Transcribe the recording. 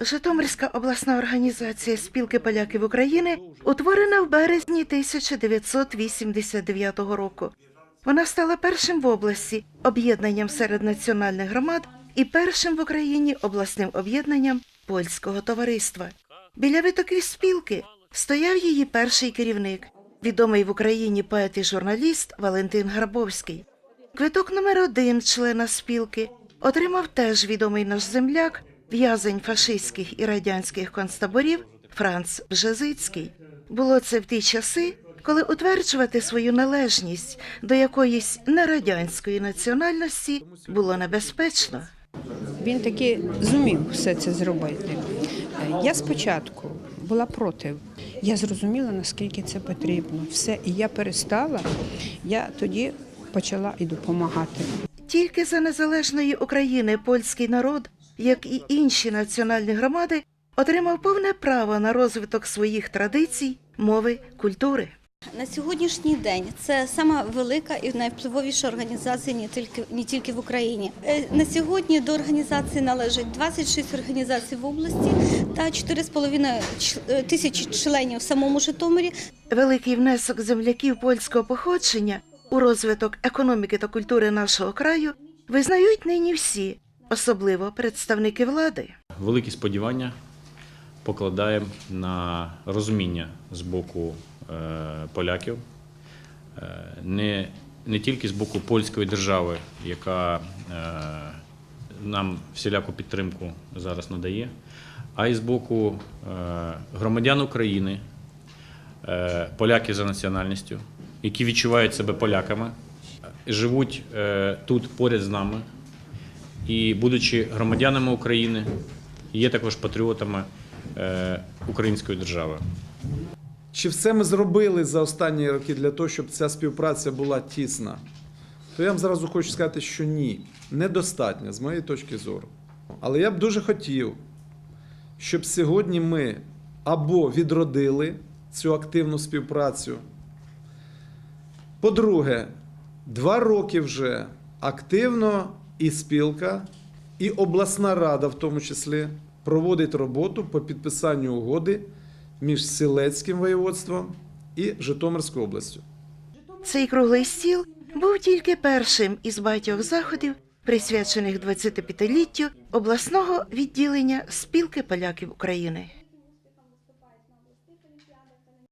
Житомирська обласна організація спілки поляків України утворена в березні 1989 року. Вона стала першим в області об'єднанням серед національних громад і першим в Україні обласним об'єднанням польського товариства. Біля витоків спілки стояв її перший керівник, відомий в Україні поет і журналіст Валентин Грабовський. Квиток номер один члена спілки отримав теж відомий наш земляк, в'язень фашистських і радянських концтаборів Франц Бжезицький. Було це в ті часи, коли утверджувати свою належність до якоїсь нерадянської національності було небезпечно. Він таки зумів все це зробити. Я спочатку була проти. Я зрозуміла, наскільки це потрібно. Все, і я перестала. Я тоді почала і допомагати. Тільки за незалежної України польський народ, як і інші національні громади, отримав повне право на розвиток своїх традицій, мови, культури. На сьогоднішній день це сама велика і найвпливовіша організація не тільки не тільки в Україні. Е, На сьогодні до організації належать 26 організацій в області та 4,5 ч- е, тисячі членів в самому Житомирі. Великий внесок земляків польського походження у розвиток економіки та культури нашого краю визнають нині всі, особливо представники влади. великі сподівання покладаємо на розуміння з боку е, поляків, е, не, не тільки з боку польської держави, яка е, нам всіляку підтримку зараз надає, а й з боку громадян України, поляків за національністю, які відчувають себе поляками, живуть тут поряд з нами, і будучи громадянами України, є також патріотами е, української держави. чи все ми зробили за останні роки для того, щоб ця співпраця була тісна? То я вам зразу хочу сказати, що ні, недостатньо з моєї точки зору. Але я б дуже хотів, щоб сьогодні ми або відродили цю активну співпрацю. По-друге, два роки вже активно і спілка, і обласна рада, в тому числі, проводить роботу по підписанню угоди між Сілецьким воєводством і Житомирською областю. Цей круглий стіл був тільки першим із багатьох заходів, присвячених 25-літтю обласного відділення спілки поляків України.